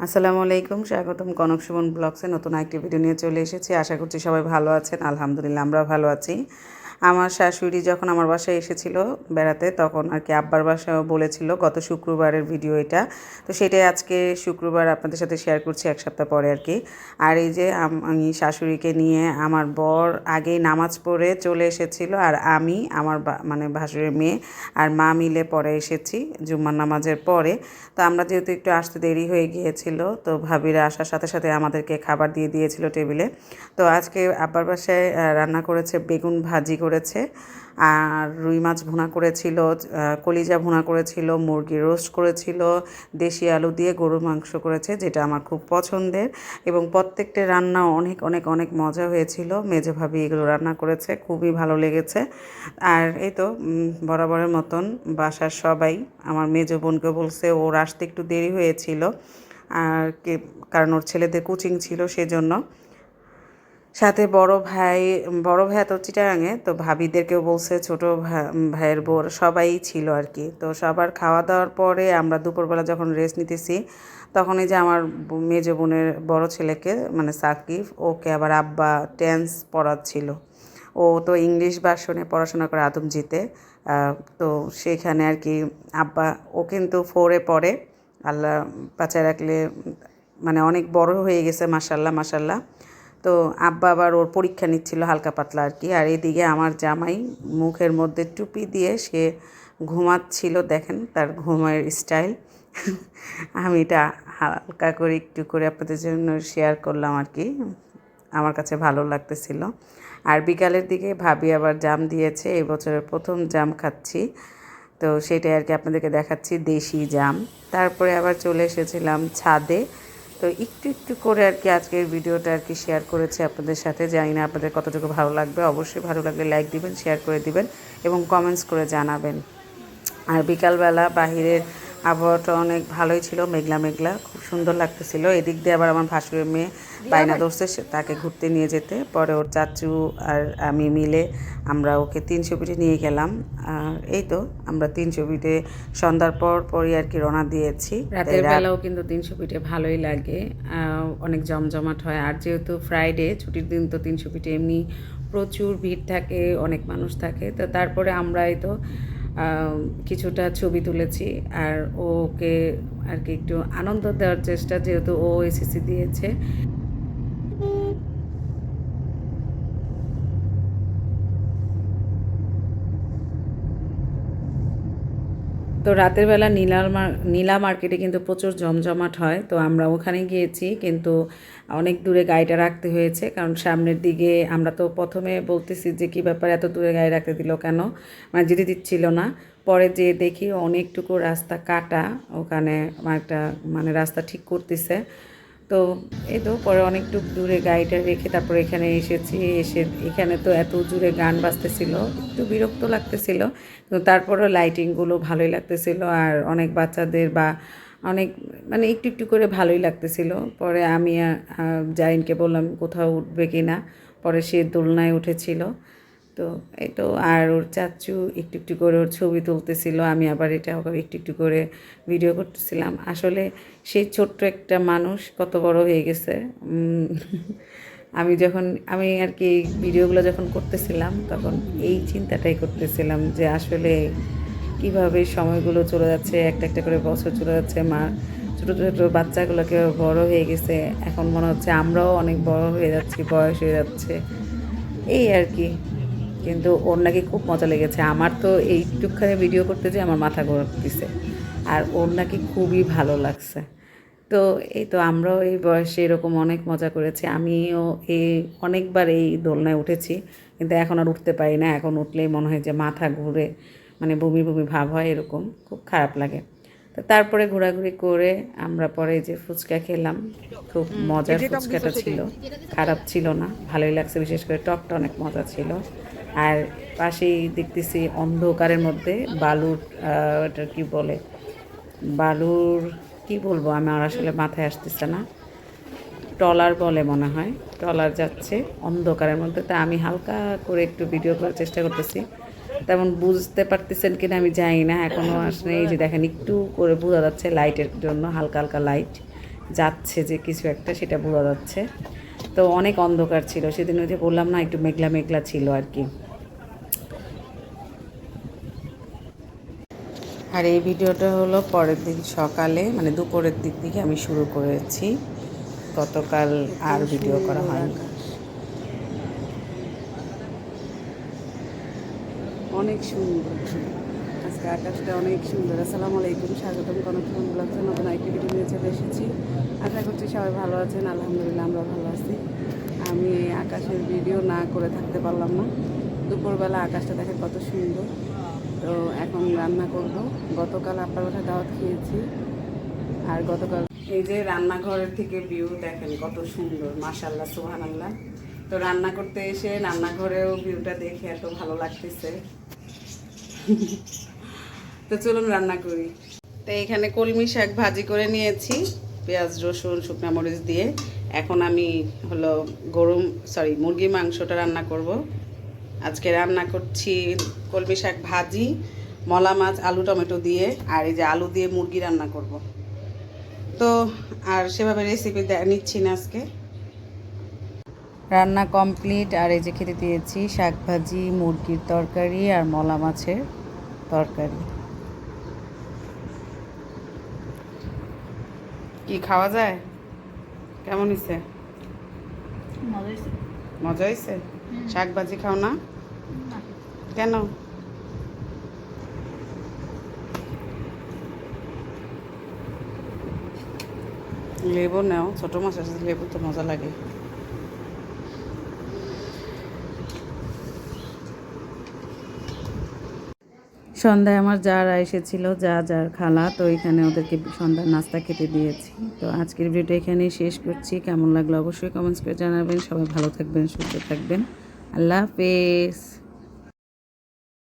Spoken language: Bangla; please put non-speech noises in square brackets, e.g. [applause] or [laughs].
আসসালামু আলাইকুম, স্বাগতম কনক সুমন ব্লগসে নতুন একটি ভিডিও নিয়ে চলে এসেছি। আশা করছি সবাই ভালো আছেন। আলহামদুলিল্লাহ আমরা ভালো আছি। আমার শাশুড়ি যখন আমার বাসায় এসেছিল বেড়াতে, তখন আর কি আব্বার বাসায় বলেছিল গত শুক্রবারের ভিডিও এটা। তো সেটাই আজকে শুক্রবার আপনাদের সাথে শেয়ার করছি এক সপ্তাহ পরে আর কি। আর এই যে আমি শাশুড়িকে নিয়ে আমার বর আগেই নামাজ পড়ে চলে এসেছিল আর আমি, আমার মানে ভাসুরের মেয়ে আর মা মিলে পরে এসেছি জুম্মার নামাজের পরে। তো আমরা যেহেতু একটু আসতে দেরি হয়ে গিয়েছিল, তো ভাবিরা আসার সাথে সাথে আমাদেরকে খাবার দিয়ে দিয়েছিল টেবিলে। তো আজকে আব্বার বাসায় রান্না করেছে বেগুন ভাজি করেছে। আর রুই মাছ ভুনা করেছিল কলিজা ভুনা করেছিল, মুরগি রোস্ট করেছিল, দেশি আলু দিয়ে গরুর মাংস করেছে, যেটা আমার খুব পছন্দের। এবং প্রত্যেকটা রান্না অনেক অনেক অনেক মজা হয়েছিল। মেজে ভাবি এগুলো রান্না করেছে, খুবই ভালো লেগেছে। আর এই তো বরাবরের মতন বাসার সবাই, আমার মেজো বোনকে বলছে ওর আসতে একটু দেরি হয়েছিল। আর কারণ ওর ছেলেদের কোচিং ছিল সেজন্য। সাথে বড় ভাই বড় ভাই তো চিটাগাঙে, তো ভাবিদেরকেও বলছে ছোট ভাইয়ের বোর, সবাই ছিল আর কি। তো সবার খাওয়া দাওয়ার পরে আমরা দুপুরবেলা যখন রেস্ট নিতেছি, তখন এই যে আমার মেজো বোনের বড় ছেলেকে মানে সাকিব, ওকে আবার আব্বা টেন্স পড়াচ্ছিল। ও তো ইংলিশ ভার্সনে পড়াশোনা করে আদমজিতে তো সেখানে আর কি আব্বা, ও কিন্তু ফোরে পড়ে। আল্লাহ বাঁচায় রাখলে মানে অনেক বড় হয়ে গেছে মাসাল্লাহ মাসাল্লাহ তো আব্বা আবার ওর পরীক্ষা নিচ্ছিল হালকা পাতলা আর কি। আর এদিকে আমার জামাই মুখের মধ্যে টুপি দিয়ে সে ঘুমাচ্ছিল, দেখেন তার ঘুমের স্টাইল। আমি এটা হালকা করে একটু করে আপনাদের জন্য শেয়ার করলাম আর কি। আমার কাছে ভালো লাগতেছিল। আর বিকালের দিকে ভাবি আবার জাম দিয়েছে, এই বছরের প্রথম জাম খাচ্ছি। তো সেটাই আর কি আপনাদেরকে দেখাচ্ছি, দেশি জাম। তারপরে আবার চলে এসেছিলাম ছাদে। তো একটু একটু করে আর কি আজকের ভিডিওটা আর কি শেয়ার করেছি আপনাদের সাথে। জানি না আপনাদের কতটুকু ভালো লাগবে। অবশ্যই ভালো লাগলে লাইক দিবেন শেয়ার করে দিবেন এবং কমেন্টস করে জানাবেন। আর বিকালবেলা বাহিরের আবহাওয়াটা অনেক ভালোই ছিল মেঘলা মেঘলা খুব সুন্দর লাগতেছিল। এদিক দিয়ে আবার আমার ভাসুরের মেয়ে বাইনা ধরছে তাকে ঘুরতে নিয়ে যেতে। পরে ওর চাচু আর আমি মিলে আমরা ওকে তিনশো পিঠে নিয়ে গেলাম। আর এই তো আমরা তিনশো পিঠে সন্ধ্যার পর পরই আর কি রওনা দিয়েছি। রাতের বেলাও কিন্তু তিনশো পিঠে ভালোই লাগে। অনেক জমজমাট হয়। আর যেহেতু ফ্রাইডে ছুটির দিন তো তিনশো পিঠে এমনি প্রচুর ভিড় থাকে অনেক মানুষ থাকে। তো তারপরে আমরাই তো কিছুটা ছবি তুলেছি আর ওকে আর কি একটু আনন্দ দেওয়ার চেষ্টা যেহেতু ও এসএসসি দিয়েছে। তো রাতের বেলা নীলা নীলা মার্কেটে কিন্তু প্রচুর জমজমাট হয়, তো আমরা ওখানে গিয়েছি, কিন্তু অনেক দূরে গাড়িটা রাখতে হয়েছে, কারণ সামনের দিকে আমরা তো প্রথমে বলতেছি যে কী ব্যাপারে এত দূরে গাড়ি রাখতে দিল কেন মানে যেতে দিচ্ছিল না, পরে যে দেখি অনেকটুকু রাস্তা কাটা, ওখানে একটা মানে রাস্তা ঠিক করতেছে তো এই তো পরে অনেকটুকু দূরে গাড়িটা রেখে তারপর এখানে এসেছি এসে এখানে তো এত জোরে গান বাজতেছিল একটু বিরক্ত লাগতেছিল কিন্তু তারপরও লাইটিংগুলো ভালোই লাগতেছিল আর অনেক বাচ্চাদের বা অনেক মানে একটু একটু করে ভালোই লাগতেছিল। পরে আমি আহ, জারিনকে বললাম কোথাও উঠবে কি না পরে সে দোলনায় উঠেছিল। তো এই তো আর ওর চাচু একটু একটু করে ওর ছবি তুলতেছিল, আমি আবার এটা একটু একটু করে ভিডিও করতেছিলাম। আসলে সেই ছোট্ট একটা মানুষ কত বড় হয়ে গেছে। [laughs] আমি যখন, আমি আর কি ভিডিওগুলো যখন করতেছিলাম, তখন এই চিন্তাটাই করতেছিলাম যে আসলে কীভাবে সময়গুলো চলে যাচ্ছে, একটা একটা করে বছর চলে যাচ্ছে, মা, ছোটো ছোটো বাচ্চাগুলো বাচ্চাগুলোকে বড় হয়ে গেছে। এখন মনে হচ্ছে আমরাও অনেক বড় হয়ে যাচ্ছি, বয়স হয়ে যাচ্ছে। এই আর কি। কিন্তু ওর নাকি খুব মজা লেগেছে। আমার তো এইটুকখানি ভিডিও করতে যে আমার মাথা ঘুরতেছে। আর ওর নাকি খুবই ভালো লাগছে। তো এই তো আমরাও এই বয়সে এরকম অনেক মজা করেছি। আমিও এই অনেকবার এই দোলনায় উঠেছি। কিন্তু এখন আর উঠতে পারি না। এখন উঠলেই মনে হয় যে মাথা ঘুরে মানে বমি বমি ভাব হয় এরকম। খুব খারাপ লাগে। তো তারপরে ঘোরাঘুরি করে আমরা পরে যে ফুচকা খেলাম। খুব মজার ফুচকাটা ছিল। খারাপ ছিল না। ভালোই লাগছে। বিশেষ করে টকটা অনেক মজা ছিল। আর পাশেই দেখতেছি অন্ধকারের মধ্যে বালুর ওটা কি বলে? বালুর, কি বলব আমার আসলে মাথায় আসতেছে না। ট্রলার বলে মনে হয়। ট্রলার যাচ্ছে অন্ধকারের মধ্যে। তা আমি হালকা করে একটু ভিডিও করার চেষ্টা করতেছি। তেমন বুঝতে পারতেছেন কিনা আমি জানি না। এখনও আসলে এই যে দেখেন, একটু করে বোঝা যাচ্ছে লাইটের জন্য, হালকা হালকা লাইট যাচ্ছে যে কিছু একটা, সেটা বোঝা যাচ্ছে। তো অনেক অন্ধকার ছিল। সেদিন ওই যে বললাম না, একটু মেঘলা মেঘলা ছিল আর কি। আর এই ভিডিওটা হলো পরের দিন সকালে মানে দুপুরের দিক থেকে আমি শুরু করেছি। গতকাল আর ভিডিও করা হয়নি। অনেক সুন্দর। আজকে আকাশটা অনেক সুন্দর। আসসালামু আলাইকুম, স্বাগতম কনকশন ব্লগসের নতুন একটি ভিডিও নিয়ে চলে এসেছি। আশা করছি সবাই ভালো আছেন, আলহামদুলিল্লাহ আমরা ভালো আছি। আমি আকাশের ভিডিও না করে থাকতে পারলাম না। দুপুরবেলা আকাশটা দেখে কত সুন্দর। তো এখন রান্না করব। গতকাল আপনার কথা দাওয়াত খেয়েছি আর গতকাল এই যে রান্নাঘরের থেকে ভিউ দেখেন কত সুন্দর মাশাল্লাহ সুবহানাল্লাহ। তো রান্না করতে এসে রান্নাঘরেও ভিউটা দেখে এত ভালো লাগতেছে। তো চলুন রান্না করি। তো এখানে কলমি শাক ভাজি করে নিয়েছি, পেঁয়াজ, রসুন, শুকনা মরিচ দিয়ে। এখন আমি হলো গরম সরি মুরগির মাংসটা রান্না করব। আজকে রান্না করছি কলমি শাক ভাজি মলা মাছ আলু টমেটো দিয়ে আর এই যে আলু দিয়ে মুরগি রান্না করব। তো আর সেভাবে রেসিপি নিচ্ছি না আজকে। রান্না কমপ্লিট আর এই যে খেতে দিয়েছি শাক ভাজি মুরগির তরকারি আর মলা মাছের তরকারি। কি খাওয়া যায়? কেমন হয়েছে মজা হয়েছে শাক ভাজি খাও না? কেন? লেবু নেও ছোট মাছ আছে লেবু তো মজা লাগে। সন্ধ্যায় আমার যারা এসেছিল, যা যার খালা, তো এখানে ওদেরকে সন্ধ্যার নাস্তা খেতে দিয়েছি। তো আজকের ভিডিওটা এখানেই শেষ করছি। কেমন লাগল অবশ্যই কমেন্টস করে জানাবেন। সবাই ভালো থাকবেন, সুস্থ থাকবেন। আল্লাহ হাফেজ।